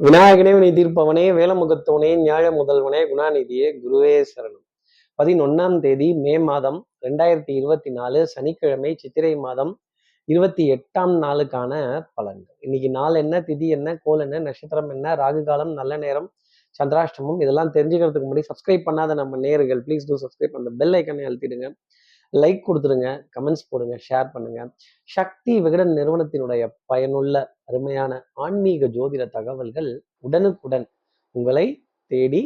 விநாயகனே வினை தீர்ப்பவனே வேலமுகத்தவனே ஞாழ முதல்வனே குணாநிதியே குருவே சரணம். பதினொன்னாம் தேதி மே மாதம் ரெண்டாயிரத்தி இருபத்தி நாலு சனிக்கிழமை சித்திரை மாதம் இருபத்தி எட்டாம் நாளுக்கான பலன்கள். இன்னைக்கு நாள் என்ன திதி என்ன கோல் என்ன நட்சத்திரம் என்ன ராகு காலம் நல்ல நேரம் சந்திராஷ்டமம் இதெல்லாம் தெரிஞ்சுக்கிறதுக்கு முன்னாடி சப்ஸ்கிரைப் பண்ணாத நம்ம நேர்கள் ப்ளீஸ் டூ சப்ஸ்கிரைப் அந்த பெல் ஐக்கனை அழுத்திடுங்க. லைக் கொடுத்துருங்க கமெண்ட்ஸ் போடுங்க ஷேர் பண்ணுங்க. சக்தி விகடன் நிறுவனத்தினுடைய பயனுள்ள அருமையான ஆன்மீக ஜோதிட தகவல்கள் உடனுக்குடன் உங்களை தேடி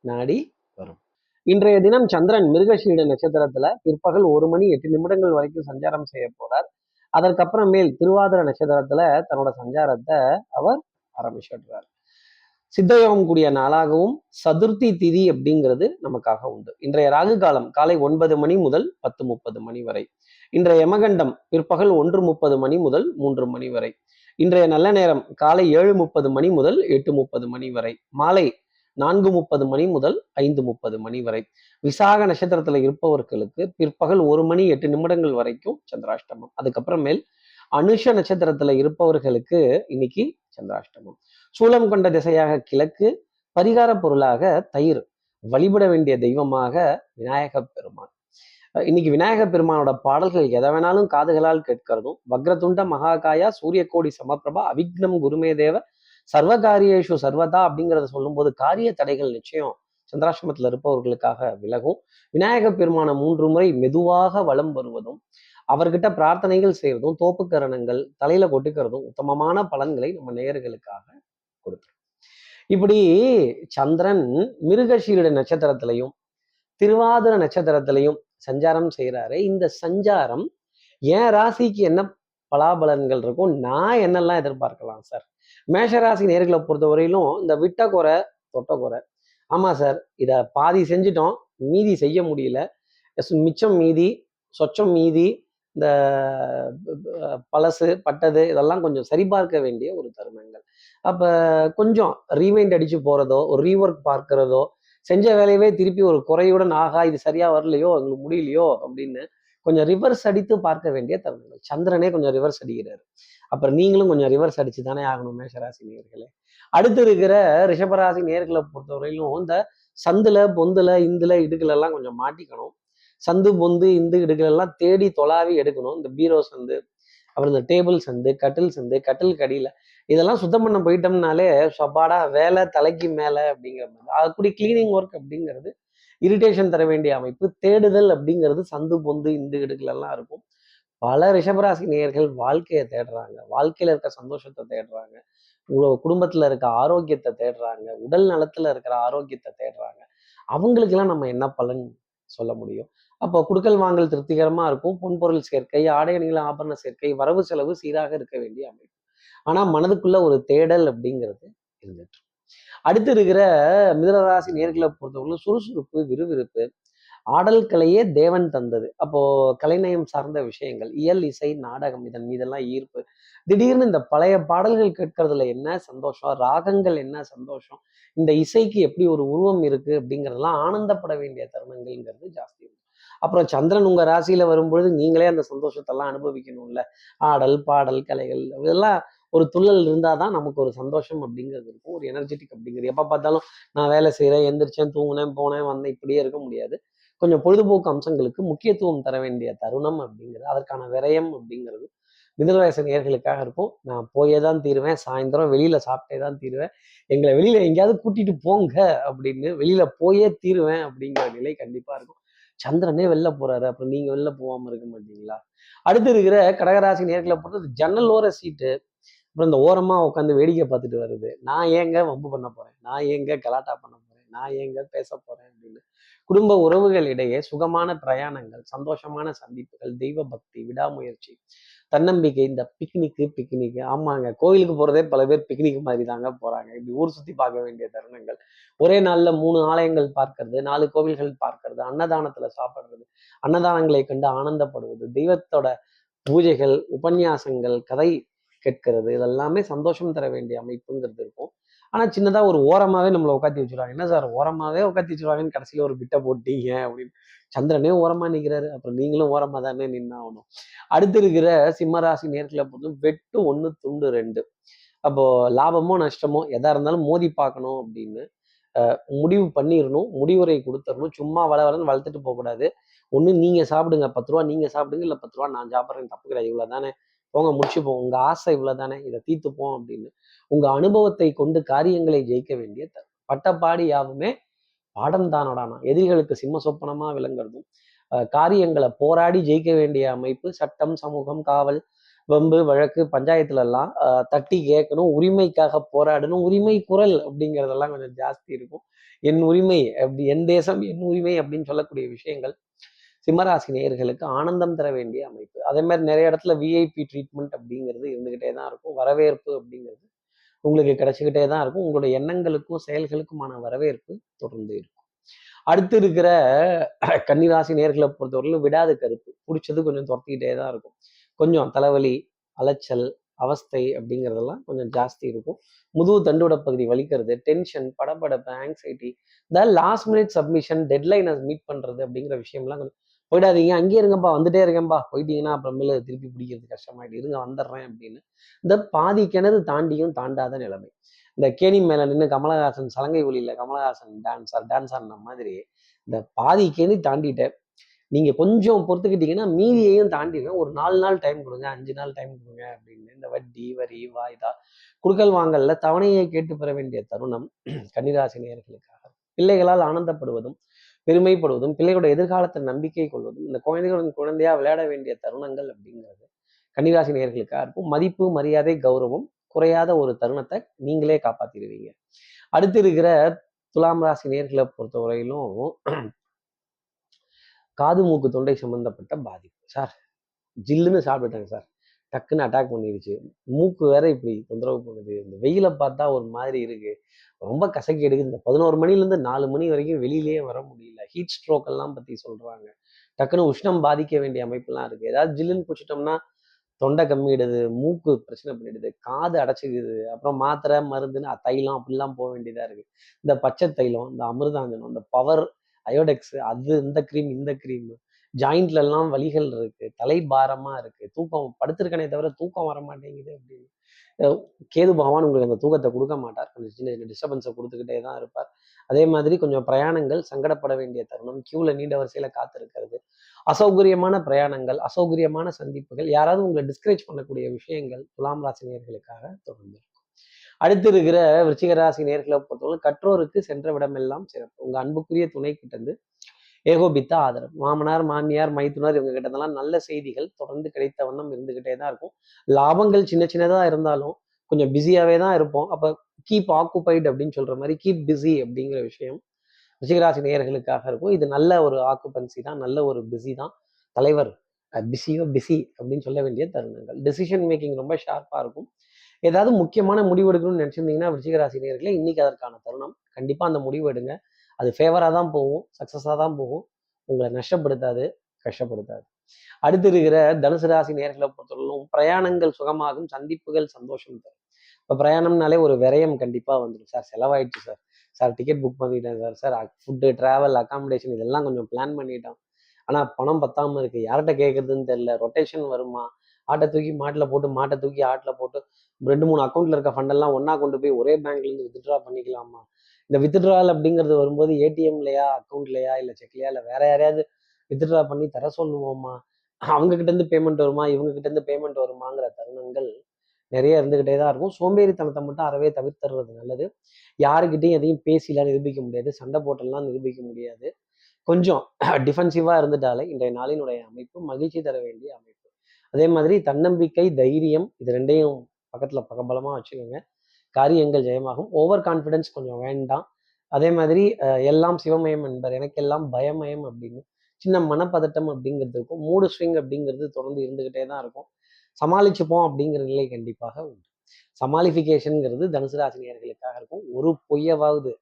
நாடி வரும். இன்றைய தினம் சந்திரன் மிருகஷீட நட்சத்திரத்துல பிற்பகல் ஒரு மணி எட்டு நிமிடங்கள் வரைக்கும் சஞ்சாரம் செய்ய போறார். அதற்கப்புறமேல் திருவாதிர நட்சத்திரத்துல தன்னோட சஞ்சாரத்தை அவர் ஆரம்பிச்சிடுறார். சித்தயோகம் கூடிய நாளாகவும் சதுர்த்தி திதி அப்படிங்கிறது நமக்காக உண்டு. இன்றைய ராகு காலம் காலை ஒன்பது மணி முதல் பத்து முப்பது மணி வரை. இன்றைய யமகண்டம் பிற்பகல் ஒன்று முப்பது மணி முதல் மூன்று மணி வரை. இன்றைய நல்ல நேரம் காலை ஏழு முப்பது மணி முதல் எட்டு முப்பது மணி வரை. மாலை நான்கு முப்பது மணி முதல் ஐந்து முப்பது மணி வரை. விசாக நட்சத்திரத்துல இருப்பவர்களுக்கு பிற்பகல் ஒரு மணி எட்டு நிமிடங்கள் வரைக்கும் சந்திராஷ்டமம். அதுக்கப்புறமேல் அனுஷ நட்சத்திரத்துல இருப்பவர்களுக்கு இன்னைக்கு சந்திராஷ்டமம். சூலம் கொண்ட திசையாக கிழக்கு பரிகார பொருளாக தயிர். வழிபட வேண்டிய தெய்வமாக விநாயக பெருமான். இன்னைக்கு விநாயக பெருமானோட பாடல்கள் எதை வேணாலும் காதுகளால் கேட்கிறதும் வக்ரதுண்ட மகாகாயா சூரிய கோடி சமப்பிரபா அவிக்னம் குருமே தேவ சர்வகாரியேஷு சர்வதா அப்படிங்கிறத சொல்லும்போது காரிய தடைகள் நிச்சயம் சந்திராசிரமத்தில் இருப்பவர்களுக்காக விலகும். விநாயக பெருமான மூன்று முறை மெதுவாக வலம் வருவதும் அவர்கிட்ட பிரார்த்தனைகள் செய்யறதும் தோப்புக்கரணங்கள் தலையில கொட்டுக்கிறதும் உத்தமமான பலன்களை நம்ம நேயர்களுக்காக கொடுத்துரும் இப்படி சந்திரன் மிருகஷீரிட நட்சத்திரத்திலையும் திருவாதிர நட்சத்திரத்திலையும் சஞ்சாரம் செய்கிறாரு இந்த சஞ்சாரம் என் ராசிக்கு என்ன பலாபலன்கள் இருக்கும் நான் என்னெல்லாம் எதிர்பார்க்கலாம் சார் மேஷராசி நேர்களை பொறுத்த வரையிலும் இந்த விட்ட குறை தொட்ட குறை. ஆமாம் சார் இதை பாதி செஞ்சிட்டோம் மீதி செய்ய முடியல. மிச்சம் மீதி சொச்சம் மீதி இந்த பழசு பட்டது இதெல்லாம் கொஞ்சம் சரிபார்க்க வேண்டிய ஒரு தருணங்கள். அப்போ கொஞ்சம் ரீவைண்ட் அடிச்சு போகிறதோ ஒரு ரீஒர்க் பார்க்கிறதோ செஞ்ச வேலையவே திருப்பி ஒரு குறையுடன் ஆகா இது சரியா வரலையோ எங்களுக்கு முடியலையோ அப்படின்னு கொஞ்சம் ரிவர்ஸ் அடித்து பார்க்க வேண்டிய தருணங்கள். சந்திரனே கொஞ்சம் ரிவர்ஸ் அடிக்கிறாரு. அப்புறம் நீங்களும் கொஞ்சம் ரிவர்ஸ் அடிச்சு தானே ஆகணும் மேஷராசி நேர்களே அடுத்து இருக்கிற ரிஷபராசி நேர்களை பொறுத்தவரையிலும் இந்த சந்துல பொந்துல இந்துல இடுக்குல எல்லாம் கொஞ்சம் மாட்டிக்கணும். சந்து பொந்து இந்து இடுக்குல எல்லாம் தேடி தொலாவி எடுக்கணும். இந்த பீரோ சந்து அப்புறம் இந்த டேபிள் சந்து கட்டில் சந்து கட்டில் கடியில் இதெல்லாம் சுத்தம் பண்ண போயிட்டோம்னாலே சப்பாடா வேலை தலைக்கு மேலே அப்படிங்கிற மாதிரி. அதுக்குடி கிளீனிங் ஒர்க் அப்படிங்கிறது இரிட்டேஷன் தர வேண்டிய அமைப்பு தேடுதல் அப்படிங்கிறது சந்து பொந்து இந்து எல்லாம் இருக்கும். பல ரிஷபராசி நேயர்கள் வாழ்க்கையை தேடுறாங்க. வாழ்க்கையில் இருக்க சந்தோஷத்தை தேடுறாங்க. குடும்பத்தில் இருக்க ஆரோக்கியத்தை தேடுறாங்க. உடல் நலத்தில் இருக்கிற ஆரோக்கியத்தை தேடுறாங்க. அவங்களுக்கெல்லாம் நம்ம என்ன பலன் சொல்ல முடியும்? அப்போ குடுக்கல் வாங்கல் திருப்திகரமா இருக்கும். பொன்பொருள் சேர்க்கை ஆடை அணிகள் ஆபரண சேர்க்கை வரவு செலவு சீராக இருக்க வேண்டிய அமைப்பு. ஆனா மனதுக்குள்ள ஒரு தேடல் அப்படிங்கிறது இருந்துட்டு அடுத்து இருக்கிற மிதனராசி நேர்களை பொறுத்தவரை சுறுசுறுப்பு விறுவிறுப்பு ஆடல் கலையே தேவன் தந்தது. அப்போ கலைநயம் சார்ந்த விஷயங்கள் இயல் இசை நாடகம் இதன் மீதெல்லாம் ஈர்ப்பு. திடீர்னு இந்த பழைய பாடல்கள் கேட்கறதுல என்ன சந்தோஷம்? ராகங்கள் என்ன சந்தோஷம்? இந்த இசைக்கு எப்படி ஒரு உருவம் இருக்கு அப்படிங்கிறதெல்லாம் ஆனந்தப்பட வேண்டிய தருணங்கள்ங்கிறது ஜாஸ்தி அப்புறம் சந்திரன் உங்கள் ராசியில் வரும்பொழுது நீங்களே அந்த சந்தோஷத்தெல்லாம் அனுபவிக்கணும்ல. ஆடல் பாடல் கலைகள் இதெல்லாம் ஒரு துள்ளல் இருந்தால் தான் நமக்கு ஒரு சந்தோஷம் அப்படிங்கிறது இருக்கும். ஒரு எனர்ஜெட்டிக் அப்படிங்கிறது. எப்போ பார்த்தாலும் நான் வேலை செய்கிறேன் எந்திரிச்சேன் தூங்கினேன் போனேன் வந்தேன் இப்படியே இருக்க முடியாது. கொஞ்சம் பொழுதுபோக்கு அம்சங்களுக்கு முக்கியத்துவம் தர வேண்டிய தருணம் அப்படிங்கிறது அதற்கான விரயம் அப்படிங்கிறது மிதனராசி நேர்களுக்காக இருக்கும். நான் போயே தான் தீருவேன் சாயந்தரம் வெளியில சாப்பிட்டே தான் தீருவேன். எங்களை வெளியில எங்கேயாவது கூட்டிட்டு போங்க அப்படின்னு வெளியில போயே தீருவேன் அப்படிங்கிற நிலை கண்டிப்பா இருக்கும். சந்திரனே வெளில போறாரு. அப்புறம் நீங்க வெளில போகாம இருக்க மாட்டீங்களா? அடுத்து இருக்கிற கடகராசி நேர்களை பொறுத்தது ஜன்னல் ஓர சீட்டு அப்புறம் இந்த ஓரமா உட்காந்து வேடிக்கை பார்த்துட்டு வருது. நான் ஏங்க வம்பு பண்ண போறேன்? நான் ஏங்க கலாட்டா பண்ண போறேன்? நான் ஏங்க பேச போறேன்? அப்படின்னு குடும்ப உறவுகளிடையே சுகமான பிரயாணங்கள் சந்தோஷமான சந்திப்புகள் தெய்வ பக்தி விடாமுயற்சி தன்னம்பிக்கை இந்த பிக்னிக்கு பிக்னிக்கு ஆமாங்க. கோயிலுக்கு போகிறதே பல பேர் பிக்னிக் மாதிரி தாங்க போகிறாங்க இப்படி ஊர் சுற்றி பார்க்க வேண்டிய தருணங்கள். ஒரே நாளில் மூணு ஆலயங்கள் பார்க்கறது நாலு கோவில்கள் பார்க்கறது அன்னதானத்தில் சாப்பிட்றது அன்னதானங்களை கண்டு ஆனந்தப்படுவது தெய்வத்தோட பூஜைகள் உபன்யாசங்கள் கதை கேட்கறது இதெல்லாமே சந்தோஷம் தர வேண்டிய அமைப்புங்கிறது இருக்கும். ஆனால் சின்னதாக ஒரு ஓரமாகவே நம்மளை உட்காத்தி வச்சுருவாங்க. என்ன சார் ஓரமாகவே உட்காத்தி வச்சுருவாங்கன்னு கடைசியில் ஒரு பிட்டை போட்டீங்க அப்படின்னு சந்திரனே ஓரமாக நிற்கிறாரு அப்புறம் நீங்களும் ஓரமாக தானே நின்னாகணும். அடுத்து இருக்கிற சிம்மராசி நேர்களை பொறுத்து வெட்டு ஒன்று துண்டு ரெண்டு. அப்போ லாபமோ நஷ்டமோ எதா இருந்தாலும் மோதி பார்க்கணும் அப்படின்னு முடிவு பண்ணிடணும் முடிவுரை கொடுத்துடணும் சும்மா வள வளன்னு வளர்த்துட்டு போகக்கூடாது. ஒன்று நீங்கள் சாப்பிடுங்க. பத்து ரூபா நீங்கள் சாப்பிடுங்க. இல்லை பத்து ரூபா நான் சாப்பிட்றேன். தப்பு கிடையாது. இவ்வளோ தானே போங்க முடிச்சுப்போம் உங்கள் ஆசை இவ்வளோ தானே இதை தீர்த்துப்போம் அப்படின்னு. உங்கள் அனுபவத்தை கொண்டு காரியங்களை ஜெயிக்க வேண்டிய தருணம். பட்டப்பாடி யாவுமே பாடம் தானடானா எதிரிகளுக்கு சிம்ம சொப்பனமா விளங்குறதும் காரியங்களை போராடி ஜெயிக்க வேண்டிய அமைப்பு சட்டம் சமூகம் காவல் வம்பு வழக்கு பஞ்சாயத்துல எல்லாம் அஹ், தட்டி கேட்கணும் உரிமைக்காக போராடணும் உரிமை குரல் அப்படிங்கிறதெல்லாம் கொஞ்சம் ஜாஸ்தி இருக்கும். என் உரிமை அப்படி என் தேசம் என் உரிமை அப்படின்னு சொல்லக்கூடிய விஷயங்கள் சிம்மராசி நேயர்களுக்கு ஆனந்தம் தர வேண்டிய அமைப்பு. அதே மாதிரி நிறைய இடத்துல விஐபி ட்ரீட்மெண்ட் அப்படிங்கிறது இருந்துகிட்டே தான் இருக்கும். வரவேற்பு அப்படிங்கிறது உங்களுக்கு கிடைச்சிக்கிட்டே தான் இருக்கும். உங்களுடைய எண்ணங்களுக்கும் செயல்களுக்குமான வரவேற்பு தொடர்ந்து இருக்கும். அடுத்து இருக்கிற கன்னிராசி நேர்களை பொறுத்தவரையிலும் விடாத கருப்பு. பிடிச்சது கொஞ்சம் துரத்திக்கிட்டே தான் இருக்கும். கொஞ்சம் தலைவலி அலைச்சல் அவஸ்தை அப்படிங்கிறதெல்லாம் கொஞ்சம் ஜாஸ்தி இருக்கும். முதுகு தண்டோட பகுதி வலிக்கிறது டென்ஷன் படபடப்பு ஆங்ஸைட்டி இந்த லாஸ்ட் மினிட் சப்மிஷன் டெட்லைனை மீட் பண்ணுறது அப்படிங்கிற விஷயம்லாம் கொஞ்சம் போயிடாதீங்க அங்கேயே இருங்கப்பா வந்துட்டே இருக்கேன்பா. போயிட்டீங்கன்னா அப்புறமேல திருப்பி பிடிக்கிறது கஷ்டமாயிட்டு இருங்க வந்துடுறேன் அப்படின்னு. இந்த பாதி கிணறு தாண்டியும் தாண்டாத நிலைமை. இந்த கேணி மேல நின்று கமலஹாசன் சலங்கை ஒளியில கமலஹாசன் டான்ஸர் டான்ஸ் ஆடின மாதிரி இந்த பாதி கேணி தாண்டிட்டேன். நீங்க கொஞ்சம் பொறுத்துக்கிட்டீங்கன்னா மீதியையும் தாண்டிடுவேன். ஒரு நாலு நாள் டைம் கொடுங்க அஞ்சு நாள் டைம் கொடுங்க அப்படின்னு. இந்த வட்டி வரி வாய்தா குடுக்கல் வாங்கல்ல தவணையை கேட்டு பெற வேண்டிய தருணம் கன்னிராசி நேர்களுக்காக பிள்ளைகளால் ஆனந்தப்படுவதும் பெருமைப்படுவதும் பிள்ளைகளோட எதிர்காலத்தை நம்பிக்கை கொள்வதும் இந்த குழந்தைகளுடன் குழந்தையா விளையாட வேண்டிய தருணங்கள் அப்படிங்கிறது கன்னிராசி நேர்களுக்காக இருக்கும். மதிப்பு மரியாதை கௌரவம் குறையாத ஒரு தருணத்தை நீங்களே காப்பாத்திடுவீங்க அடுத்து இருக்கிற துலாம் ராசி நேர்களை பொறுத்தவரையிலும் காது மூக்கு தொண்டை சம்பந்தப்பட்ட பாதிப்பு. சார் ஜில்லுன்னு சாப்பிட்டுட்டேங்க சார். டக்குன்னு அட்டாக் பண்ணிடுச்சு மூக்கு வேற இப்படி தொந்தரவு பண்ணுது. இந்த வெயிலை பார்த்தா ஒரு மாதிரி இருக்கு. ரொம்ப கசக்கி எடுக்குது. இந்த பதினோரு மணிலேருந்து நாலு மணி வரைக்கும் வெளியிலேயே வர முடியல. ஹீட் ஸ்ட்ரோக் எல்லாம் பத்தி சொல்றாங்க. டக்குன்னு உஷ்ணம் பாதிக்க வேண்டிய அமைப்புலாம் இருக்கு. ஏதாவது ஜில்லுன்னு குடிச்சிட்டோம்னா தொண்டை கம்மிடுது மூக்கு பிரச்சனை பண்ணிடுது காது அடைச்சிக்குது அப்புறம் மாத்திரை மருந்துன்னு தைலம் அப்படிலாம் போக வேண்டியதா இருக்கு. இந்த பச்சை தைலம் இந்த அமிர்தாஞ்சனம் இந்த பவர் அயோடெக்ஸ் அது இந்த க்ரீம் இந்த க்ரீம் ஜாயிண்ட்ல எல்லாம் வலிகள் இருக்கு தலை பாரமா இருக்கு. தூக்கம் படுத்திருக்கனே தவிர தூக்கம் வர மாட்டேங்குது அப்படின்னு. கேது பகவான் உங்களுக்கு அந்த தூக்கத்தை கொடுக்க மாட்டார். கொஞ்சம் சின்ன சின்ன டிஸ்டர்பன்ஸை கொடுத்துக்கிட்டே தான் இருப்பார். அதே மாதிரி கொஞ்சம் பிரயாணங்கள் சங்கடப்பட வேண்டிய தருணம் கியூவில் நீண்ட வரிசையில காத்திருக்கிறது அசௌகரியமான பிரயாணங்கள் அசௌகரியமான சந்திப்புகள் யாராவது உங்களை டிஸ்கரேஜ் பண்ணக்கூடிய விஷயங்கள் துலாம் ராசி நேர்களுக்காக தொடர்ந்து இருக்கும். அடுத்து இருக்கிற விருச்சிக ராசி நேர்களை பொறுத்தவரை கற்றோருக்கு சென்ற விடமெல்லாம் சிறப்பு. உங்க அன்புக்குரிய துணை கிட்டந்து இருந்து ஏகோபித்த ஆதரவு. மாமனார் மாமியார் மைத்துனர் இவங்க கிட்ட நல்ல செய்திகள் தொடர்ந்து கிடைத்த வண்ணம் இருந்துகிட்டே தான் இருக்கும். லாபங்கள் சின்ன சின்னதா இருந்தாலும் கொஞ்சம் பிஸியாவே தான் இருப்போம். அப்போ கீப் ஆக்குபைடு அப்படின்னு சொல்ற மாதிரி கீப் பிஸி அப்படிங்கிற விஷயம் ரிஷிகராசி நேயர்களுக்காக இருக்கும். இது நல்ல ஒரு ஆக்குபன்சி தான் நல்ல ஒரு பிஸி தான். தலைவர் பிஸியோ பிஸி அப்படின்னு சொல்ல வேண்டிய தருணங்கள். டெசிஷன் மேக்கிங் ரொம்ப ஷார்ப்பா இருக்கும். ஏதாவது முக்கியமான முடிவு எடுக்கணும்னு நினைச்சிருந்தீங்கன்னா ரிஷிகராசி நேயர்களே இன்னைக்கு அதற்கான தருணம். கண்டிப்பா அந்த முடிவு எடுங்க. அது ஃபேவரா தான் போகும் சக்சஸா தான் போகும். உங்களை நஷ்டப்படுத்தாது கஷ்டப்படுத்தாது. அடுத்து இருக்கிற தனுசு ராசி நேர்களை பொறுத்தவரையிலும் பிரயாணங்கள் சுகமாகும் சந்திப்புகள் சந்தோஷம் தரும். இப்போ பிரயாணம்னாலே ஒரு விரயம் கண்டிப்பாக வந்துடும் சார் செலவாயிடுச்சு சார். சார் டிக்கெட் புக் பண்ணிட்டேன் sir. Sir food travel accommodation இதெல்லாம் கொஞ்சம் பிளான் பண்ணிட்டோம். ஆனால் பணம் பத்தாம இருக்கு. யார்கிட்ட கேட்குறதுன்னு தெரியல. ரொட்டேஷன் வருமா? ஆட்டை தூக்கி மாட்டில் போட்டு மாட்டை தூக்கி ஆட்டில் போட்டு ரெண்டு மூணு அக்கௌண்ட்டில் இருக்க ஃபண்டெல்லாம் ஒன்றா கொண்டு போய் ஒரே பேங்க்ல இருந்து வித்ட்ரா பண்ணிக்கலாமா? இந்த வித்ட்ரால் அப்படிங்கிறது வரும்போது ஏடிஎம்லையா அக்கௌண்ட்லையா இல்லை செக்லையா இல்லை வேற யாரையாவது வித்ட்ரா பண்ணி தர சொல்லுவோமா? அவங்ககிட்ட இருந்து பேமெண்ட் வருமா? இவங்ககிட்ட இருந்து பேமெண்ட் வருமாங்கிற தருணங்கள் நிறைய இருந்துகிட்டே தான் இருக்கும். சோம்பேறித்தனத்தை மட்டும் அறவே தவிர்த்துறது நல்லது. யாருக்கிட்டையும் எதையும் பேசிலாம் நிரூபிக்க முடியாது. சண்டை போட்டெல்லாம் நிரூபிக்க முடியாது. கொஞ்சம் டிஃபென்சிவாக இருந்துட்டாலே இன்றைய நாளினுடைய அமைப்பு மகிழ்ச்சி தர வேண்டிய அமைப்பு. அதே மாதிரி தன்னம்பிக்கை தைரியம் இது ரெண்டையும் பக்கத்தில் பக்கபலமாக வச்சுக்கோங்க. காரியங்கள் ஜெயமாகும். ஓவர் கான்ஃபிடன்ஸ் கொஞ்சம் வேண்டாம். அதே மாதிரி எல்லாம் சிவமயம் என்பர் எனக்கு எல்லாம் பயமயம் அப்படின்னு சின்ன மனப்பதட்டம் அப்படிங்கிறது இருக்கும். மூடு ஸ்விங் அப்படிங்கிறது தொடர்ந்து இருந்துகிட்டே தான் இருக்கும். சமாளிச்சுப்போம் அப்படிங்கிற நிலை கண்டிப்பாக உண்டு. சமாளிஃபிகேஷனுங்கிறது தனுசு ராசினியர்களுக்காக இருக்கும். ஒரு பொய்யவாவது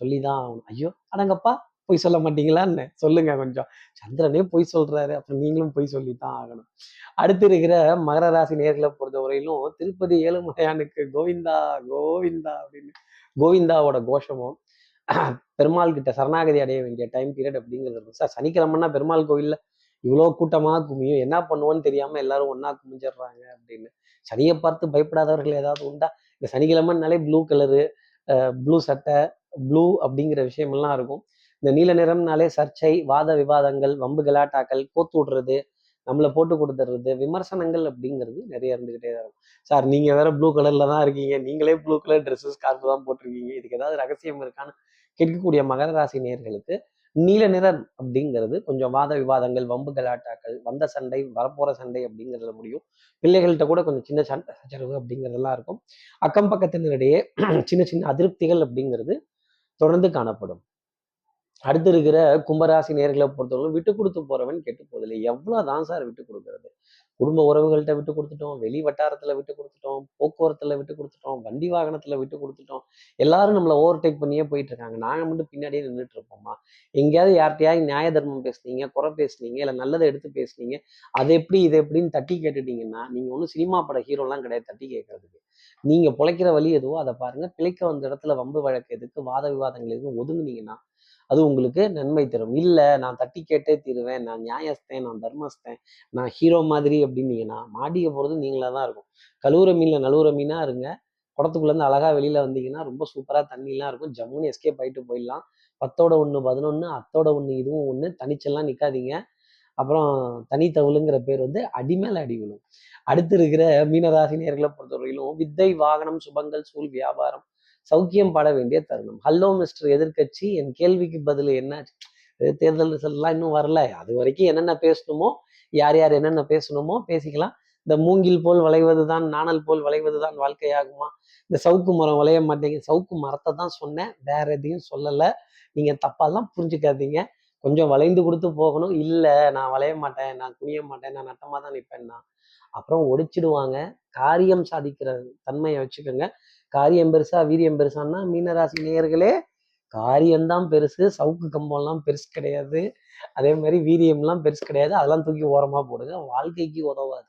சொல்லிதான் ஆகணும். ஐயோ அடங்கப்பா பொய் சொல்ல மாட்டீங்களான்னு சொல்லுங்க கொஞ்சம். சந்திரனே பொய் சொல்றாரு அப்புறம் நீங்களும் பொய் சொல்லித்தான் ஆகணும். அடுத்து இருக்கிற மகர ராசி நேர்களை பொறுத்தவரையிலும் திருப்பதி ஏழுமலையானுக்கு கோவிந்தா கோவிந்தா அப்படின்னு. கோவிந்தாவோட கோஷமும் பெருமாள் கிட்ட சரணாகதி அடைய வேண்டிய டைம் பீரியட் அப்படிங்கிறது. இருக்கும் சார் சனிக்கிழமைன்னா பெருமாள் கோவில்ல இவ்வளோ கூட்டமாக குமியும் என்ன பண்ணுவோன்னு தெரியாமல் எல்லாரும் ஒன்றா குமிஞ்சிடுறாங்க அப்படின்னு. சனியை பார்த்து பயப்படாதவர்கள் ஏதாவது உண்டா? இந்த சனிக்கிழமைனாலே ப்ளூ கலரு ப்ளூ சட்டை ப்ளூ அப்படிங்கிற விஷயமெல்லாம் இருக்கும். இந்த நீல நிறம்னாலே சர்ச்சை வாத விவாதங்கள் வம்பு கலாட்டாக்கள் கோத்து விடுறது நம்மளை போட்டு கொடுத்துறது விமர்சனங்கள் அப்படிங்கிறது நிறைய இருந்துகிட்டே தான் இருக்கும். சார் நீங்க வேற ப்ளூ கலர்ல தான் இருக்கீங்க. நீங்களே ப்ளூ கலர் ட்ரெஸ்ஸஸ் ஸ்கார்ஃப் தான் போட்டிருக்கீங்க. இதுக்கு ஏதாவது ரகசியம் இருக்கான்னு கேட்கக்கூடிய மகர ராசி நேர்களுக்கு நீல நிறம் அப்படிங்கிறது கொஞ்சம் வாத விவாதங்கள் வம்பு கலாட்டாக்கள் வந்த சண்டை வரப்போற சண்டை அப்படிங்கிறதுல முடியும். பிள்ளைகள்கிட்ட கூட கொஞ்சம் சின்ன சண்டை சச்சரவு அப்படிங்கிறதெல்லாம் இருக்கும். அக்கம் பக்கத்தினரிடையே சின்ன சின்ன அதிருப்திகள் அப்படிங்கிறது தொடர்ந்து காணப்படும். அடுத்து இருக்கிற கும்பராசி நேர்களை பொறுத்தவரை விட்டு கொடுத்து போறவன் கெட்டு போதில்லை எவ்வளவுதான் சார் விட்டு கொடுக்கறது? குடும்ப உறவுகள்கிட்ட விட்டு கொடுத்துட்டோம் வெளி வட்டாரத்துல விட்டு கொடுத்துட்டோம் போக்குவரத்துல விட்டு கொடுத்துட்டோம் வண்டி வாகனத்துல விட்டு கொடுத்துட்டோம். எல்லாரும் நம்மளை ஓவர்டேக் பண்ணியே போயிட்டு இருக்காங்க. நாங்க மட்டும் பின்னாடியே நின்றுட்டு இருப்போமா? எங்கேயாவது யார்கிட்டயாவது நியாய தர்மம் பேசுனீங்க குறை பேசுனீங்க இல்ல நல்லதை எடுத்து பேசுனீங்க அது எப்படி இது எப்படின்னு தட்டி கேட்டுட்டீங்கன்னா நீங்க ஒன்றும் சினிமா பட ஹீரோலாம் கிடையாது தட்டி கேட்கறதுக்கு. நீங்க பிழைக்கிற வழி எதுவோ அதை பாருங்க. பிழைக்க வந்த இடத்துல வம்பு வழக்கு எதுக்கு வாத விவாதங்கள் எதுவும் ஒதுங்குனீங்கன்னா அது உங்களுக்கு நன்மை தரும். இல்லை நான் தட்டி கேட்டே தீருவேன் நான் நியாயஸ்தேன் நான் தர்மஸ்தேன் நான் ஹீரோ மாதிரி அப்படின்னீங்கன்னா மாடிக்க போகிறது நீங்களாக தான் இருக்கும். கழுவுற மீனில் நழுவுற மீனாக இருங்க. குடத்துக்குள்ளேருந்து அழகாக வெளியில் வந்தீங்கன்னா ரொம்ப சூப்பராக தண்ணிலாம் இருக்கும். ஜம்முன்னு எஸ்கேப் ஆகிட்டு போயிடலாம். பத்தோட ஒன்று பதினொன்று அத்தோட ஒன்று இதுவும் ஒன்று தனிச்செல்லாம் நிற்காதீங்க அப்புறம் தனித்தவுளுங்கிற பேர் வந்து அடிமேல அடி விழும். அடுத்து இருக்கிற மீனராசினியர்களை பொறுத்தவரையிலும் வித்தை வாகனம் சுபங்கள் சூழ் வியாபாரம் சௌக்கியம் பாட வேண்டிய தருணம். ஹலோ மிஸ்டர் எதிர்கட்சி என் கேள்விக்கு பதில் என்ன தேர்தல் ரிசல்ட்லாம் இன்னும் வரல. அது வரைக்கும் என்னென்ன பேசணுமோ யார் யார் என்னென்ன பேசணுமோ பேசிக்கலாம். இந்த மூங்கில் போல் வளைவது தான் நாணல் போல் வளைவது தான் வாழ்க்கையாகுமா? இந்த சவுக்கு மரம் வளைய மாட்டேங்க சவுக்கு மரத்தை தான் சொன்னேன். வேற எதையும் சொல்லலை. நீங்க தப்பாலாம் புரிஞ்சுக்காதீங்க. கொஞ்சம் வளைந்து கொடுத்து போகணும். இல்லை நான் வளைய மாட்டேன். நான் குனிய மாட்டேன். நான் நட்டமாக தான் நிற்பேன்னா அப்புறம் ஒடிச்சிடுவாங்க. காரியம் சாதிக்கிற தன்மையை வச்சுக்கோங்க. காரியம் பெருசா வீரியம் பெருசான்னா மீனராசி நேயர்களே காரியம்தான் பெருசு சவுக்கு கம்பம்லாம் பெருசு கிடையாது. அதே மாதிரி வீரியம்லாம் பெருசு கிடையாது. அதெல்லாம் தூக்கி ஓரமாக போடுங்க. வாழ்க்கைக்கு உதவாது.